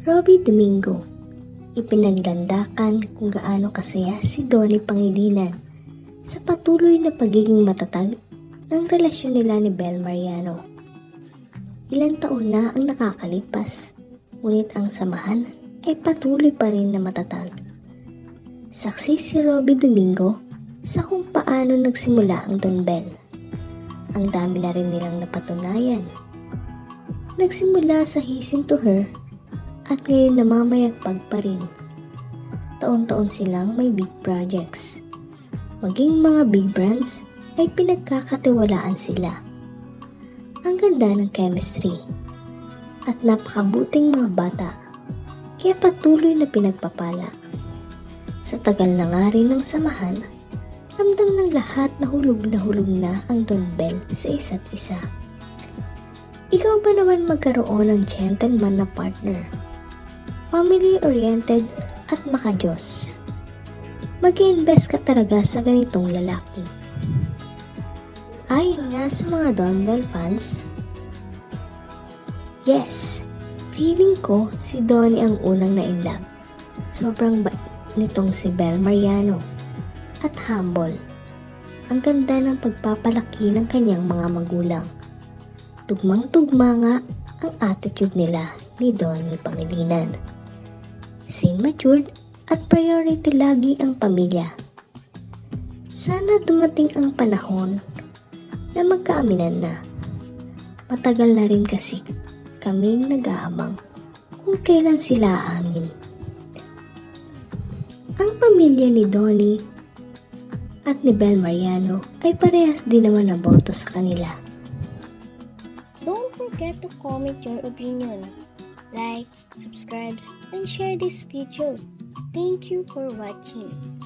Robbie Domingo Ipinaglandakan kung gaano kasaya si Donnie Pangilinan sa patuloy na pagiging matatag ng relasyon nila ni Bel Mariano. Ilang taon na ang nakakalipas, ngunit ang samahan ay patuloy pa rin na matatag. Saksi si Robbie Domingo sa kung paano nagsimula ang Don Bell. Ang dami na rin nilang napatunayan. Nagsimula sa Hissing to Her at ngayon namamayagpag pa rin. Taon-taon silang may big projects. Maging mga big brands ay pinagkakatiwalaan sila. Ang ganda ng chemistry at napakabuting mga bata kaya patuloy na pinagpapala. Sa tagal na nga rin ng samahan, ramdam ng lahat na hulog na hulog na ang Don Bell sa isa't isa. Ikaw ba naman magkaroon ng gentleman na partner? Family-oriented at makajos. mag invest ka talaga sa ganitong lalaki. Ayon nga sa mga Don Bell fans, yes, feeling ko si Donnie ang unang na-inlove. Sobrang bait nitong si Bel Mariano at humble. Ang ganda ng pagpapalaki ng kanyang mga magulang. Tugmang-tugma nga ang attitude nila ni Donnie Pangilinan. Same matured at priority lagi ang pamilya. Sana dumating ang panahon na magkaaminan na. Matagal na rin kasi kaming nag-aamang kung kailan sila aamin. Ang pamilya ni Donnie at ni Bel Mariano ay parehas din naman na boto sa kanila. Don't forget to comment your opinion. Like, subscribe, and share this video. Thank you for watching.